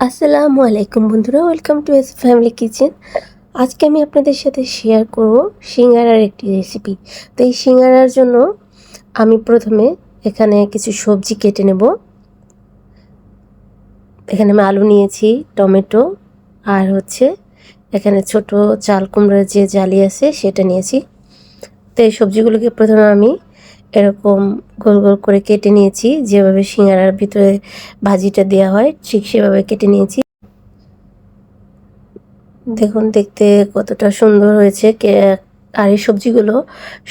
আসসালামু আলাইকুম বন্ধুরা welcome to S family kitchen আজকে আমি আপনাদের সাথে শেয়ার করব সিঙ্গারার একটি রেসিপি তো এই সিঙ্গারার জন্য আমি প্রথমে এখানে কিছু সবজি কেটে নেব। এখানে আমি আলু নিয়েছি, টমেটো, আর হচ্ছে এখানে ছোট চাল কুমড়ার যে জালি আছে সেটা নিয়েছি। তো এই সবজিগুলোকে প্রথমে আমি এরকম গোল গোল করে কেটে নিয়েছি। যেভাবে সিঙ্গারার ভিতরে ভাজিটা দেওয়া হয়, ঠিক সেভাবে কেটে নিয়েছি। দেখুন, দেখতে কতটা সুন্দর হয়েছে। আর এই সবজিগুলো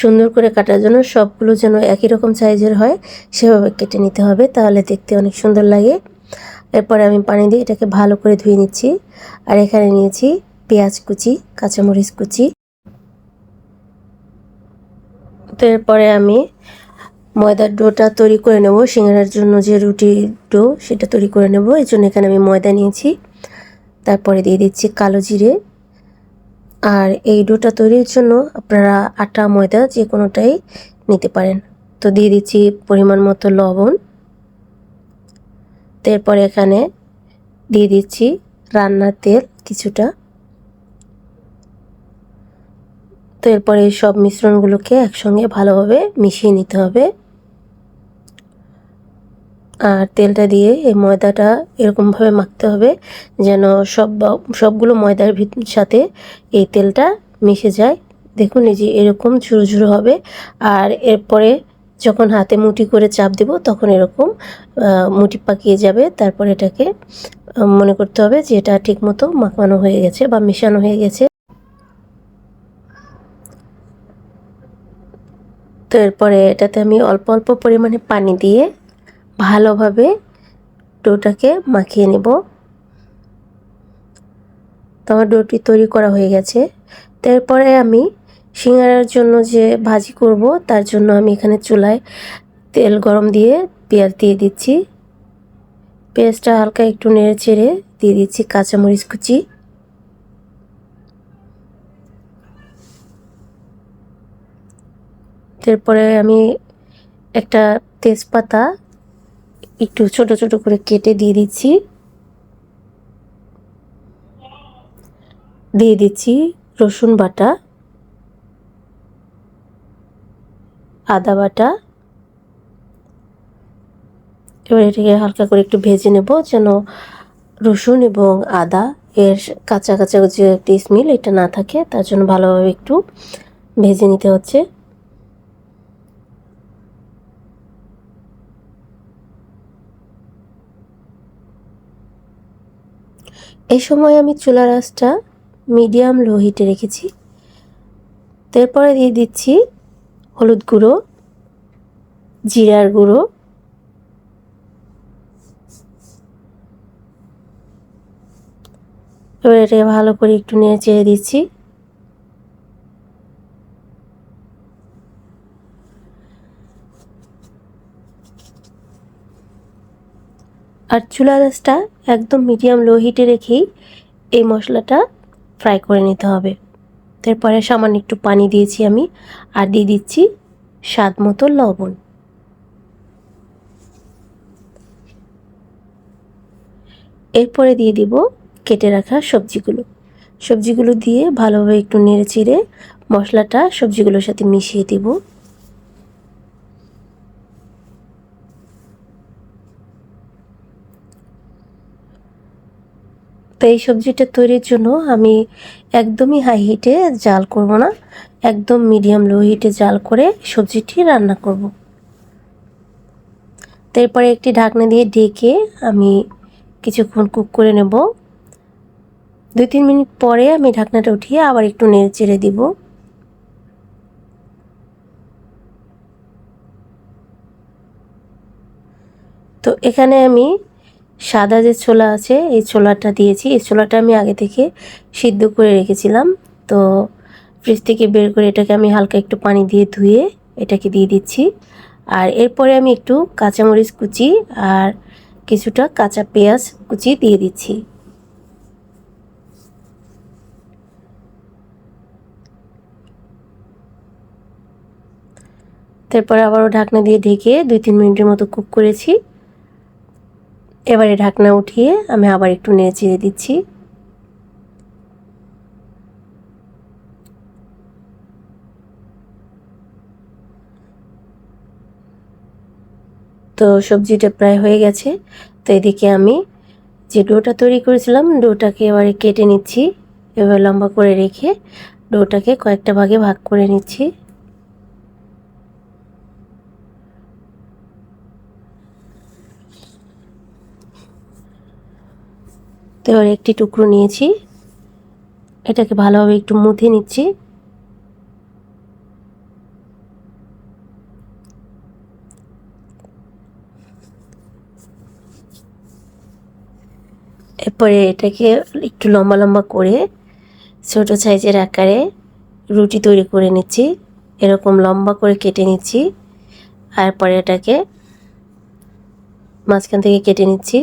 সুন্দর করে কাটার জন্য সবগুলো যেন একই রকম সাইজের হয়, সেভাবে কেটে নিতে হবে, তাহলে দেখতে অনেক সুন্দর লাগে। এরপরে আমি পানি দিয়ে এটাকে ভালো করে ধুয়ে নিচ্ছি। আর এখানে নিয়েছি পেঁয়াজ কুচি, কাঁচামরিচ কুচি। তো এরপরে আমি ময়দার ডোটা তৈরি করে নেব, সিঙ্গারার জন্য যে রুটি ডো সেটা তৈরি করে নেব। এই জন্য এখানে আমি ময়দা নিয়েছি। তারপরে দিয়ে দিচ্ছি কালো জিরে। আর এই ডোটা তৈরির জন্য আপনারা আটা, ময়দা যে কোনোটাই নিতে পারেন। তো দিয়ে দিচ্ছি পরিমাণ মতো লবণ। তারপরে এখানে দিয়ে দিচ্ছি রান্নার তেল কিছুটা। তো এরপরে এই সব মিশ্রণগুলোকে একসঙ্গে ভালোভাবে মিশিয়ে নিতে হবে। আর তেলটা দিয়ে এই ময়দাটা এরকমভাবে মাখতে হবে যেন সব সবগুলো ময়দার সাথে এই তেলটা মিশে যায়। দেখুন এই যে এরকম ঝুরো ঝুরো হবে। আর এরপরে যখন হাতে মুঠি করে চাপ দেব তখন এরকম মুঠি পাকিয়ে যাবে। তারপর এটাকে মনে করতে হবে যে এটা ঠিকমতো মাখানো হয়ে গেছে বা মেশানো হয়ে গেছে। তো এরপরে এটাতে আমি অল্প অল্প পরিমাণে পানি দিয়ে ভালোভাবে ডোটাকে মাখিয়ে নেব। তো আমার ডোটি তৈরি করা হয়ে গেছে। তারপরে আমি সিঙ্গারার জন্য যে ভাজি করব, তার জন্য আমি এখানে চুলায় তেল গরম দিয়ে পেঁয়াজ দিয়ে দিচ্ছি। পেঁয়াজটা হালকা একটু নেড়ে চেড়ে দিয়ে দিচ্ছি কাঁচামরিচ কুচি। তারপরে আমি একটা তেজপাতা একটু ছোট ছোট করে কেটে দিয়ে দিচ্ছি। দিয়ে দিচ্ছি রসুন বাটা, আদা বাটা। এবার এটাকে হালকা করে একটু ভেজে নেব যেন রসুন এবং আদা এর কাঁচা কাঁচা যে একটা স্মেল এটা না থাকে, তার জন্য ভালোভাবে একটু ভেজে নিতে হচ্ছে। এই সময় আমি চুলার আঁচটা মিডিয়াম লো হিটে রেখেছি। তারপরে দিয়ে দিচ্ছি হলুদ গুঁড়ো, জিরার গুঁড়ো, এবার এটাকে ভালো করে একটু নিয়ে চেয়ে দিচ্ছি। আর চুলা আঁচটা একদম মিডিয়াম লো হিটে রেখেই এই মশলাটা ফ্রাই করে নিতে হবে। তারপরে সামান্য একটু পানি দিয়েছি আমি আর দিয়ে দিচ্ছি স্বাদ মতো লবণ। এরপরে দিয়ে দিব কেটে রাখা সবজিগুলো। সবজিগুলো দিয়ে ভালোভাবে একটু নেড়ে চিড়ে মশলাটা সবজিগুলোর সাথে মিশিয়ে দিব। তো এই সবজিটা তৈরির জন্য আমি একদমই হাই হিটে জাল করব না। একদম মিডিয়াম লো হিটে জাল করে সবজিটি রান্না করব। তারপরে একটি ঢাকনা দিয়ে ঢেকে আমি কিছুক্ষণ কুক করে নেব। দুই তিন মিনিট পরে আমি ঢাকনাটা উঠিয়ে আবার একটু নেড়ে চেড়ে দিব। তো এখানে আমি সাদা যে ছোলা আছে, এই ছোলাটা দিয়েছি। এই ছোলাটা আমি আগে থেকে সিদ্ধ করে রেখেছিলাম। তো ফ্রিজ থেকে বের করে এটাকে আমি হালকা একটু পানি দিয়ে ধুয়ে এটাকে দিয়ে দিচ্ছি। আর এরপরে আমি একটু কাঁচামরিচ কুচি আর কিছুটা কাঁচা পেঁয়াজ কুচি দিয়ে দিচ্ছি। তারপরে আবারও ঢাকনা দিয়ে ঢেকে দুই তিন মিনিটের মতো কুক করেছি। এবারে ঢাকনা উঠিয়ে আমি আবার একটু নেড়ে চেড়ে দিচ্ছি। তো সবজিটা প্রায় হয়ে গেছে। তো এদিকে আমি যে ডোটা তৈরি করেছিলাম, ডোটাকে এবারে কেটে নিচ্ছি। এবার লম্বা করে রেখে ডোটাকে কয়েকটা ভাগে ভাগ করে নিচ্ছি। তো একটি টুকরো নিয়েছি। এটাকে ভালোভাবে একটু মুথে নিচ্ছি। এরপরে এটাকে একটু লম্বা লম্বা করে ছোট সাইজের আকারে রুটি তৈরি করে নিচ্ছি। এরকম লম্বা করে কেটে নিচ্ছি। আর পরে এটাকে মাঝখান থেকে কেটে নিচ্ছি।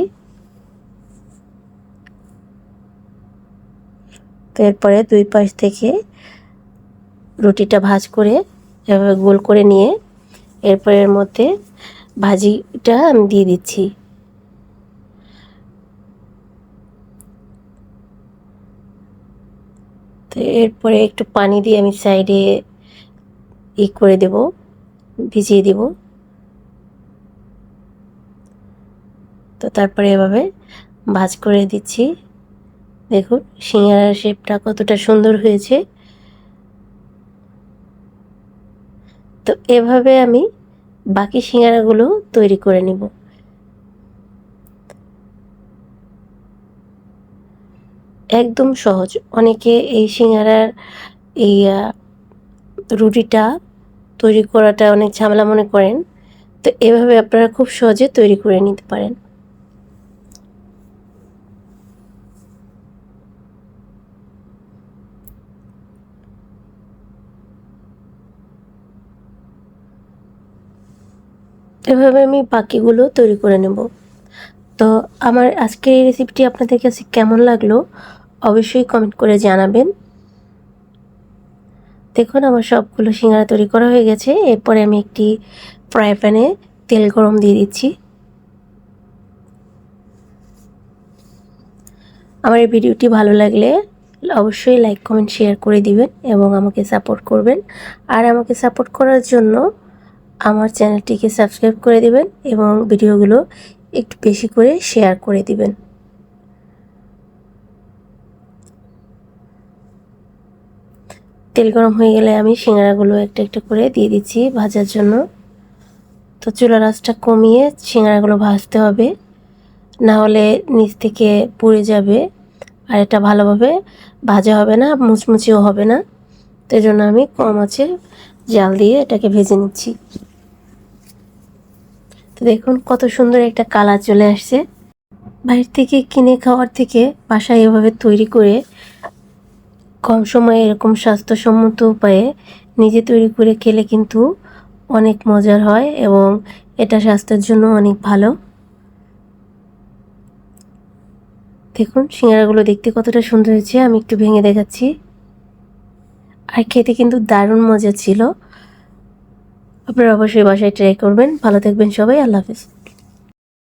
এরপরে দুই পাশ থেকে রুটিটা ভাজ করে এভাবে গোল করে নিয়ে এরপরে এর মধ্যে ভাজিটা আমি দিয়ে দিচ্ছি। তো এরপরে একটু পানি দিয়ে আমি সাইডে ই করে দেব, ভিজিয়ে দেব। তো তারপরে এভাবে ভাজ করে দিচ্ছি। দেখুন সিঙ্গারার শেপটা কতটা সুন্দর হয়েছে। তো এভাবে আমি বাকি সিঙ্গারাগুলো তৈরি করে নেব। একদম সহজ। অনেকে এই সিঙ্গারার এই রুটিটা তৈরি করাটা অনেক ঝামেলা মনে করেন। তো এভাবে আপনারা খুব সহজে তৈরি করে নিতে পারেন। এভাবে আমি বাকিগুলো তৈরি করে নেব। তো আমার আজকের এই রেসিপিটি আপনাদের কাছে কেমন লাগল অবশ্যই কমেন্ট করে জানাবেন। দেখুন, আমার সবগুলো সিঙ্গারা তৈরি করা হয়ে গেছে। এরপরে আমি একটি ফ্রাই প্যানে তেল গরম দিয়ে দিচ্ছি। আমার এই ভিডিওটি ভালো লাগলে অবশ্যই লাইক কমেন্ট শেয়ার করে দিবেন এবং আমাকে সাপোর্ট করবেন। আর আমাকে সাপোর্ট করার জন্য আমার চ্যানেলটিকে সাবস্ক্রাইব করে দিবেন এবং ভিডিওগুলো একটু বেশি করে শেয়ার করে দিবেন। তেল গরম হয়ে গেলে আমি সিঙ্গারাগুলো একটা একটা করে দিয়ে দিচ্ছি ভাজার জন্য। তো চুলা রাসটা কমিয়ে সিঙ্গারাগুলো ভাজতে হবে। না হলে নিচ থেকে পুড়ে যাবে আর এটা ভালোভাবে ভাজা হবে না, মুচমুচিও হবে না। তো জন্য আমি কম আছে জাল দিয়ে এটাকে ভেজে নিচ্ছি। তো দেখুন কত সুন্দর একটা কালার চলে আসছে। বাইরে থেকে কিনে খাওয়ার থেকে বাসায় এভাবে তৈরি করে কম সময়ে এরকম স্বাস্থ্যসম্মত উপায়ে নিজে তৈরি করে খেলে কিন্তু অনেক মজার হয় এবং এটা স্বাস্থ্যের জন্য অনেক ভালো। দেখুন, সিঙ্গারাগুলো দেখতে কতটা সুন্দর হয়েছে, আমি একটু ভেঙে দেখাচ্ছি। আর খেতে কিন্তু দারুণ মজা ছিল। আপনারা অবশ্যই বাসায় ট্রাই করবেন। ভালো থাকবেন সবাই। আল্লাহ হাফিজ।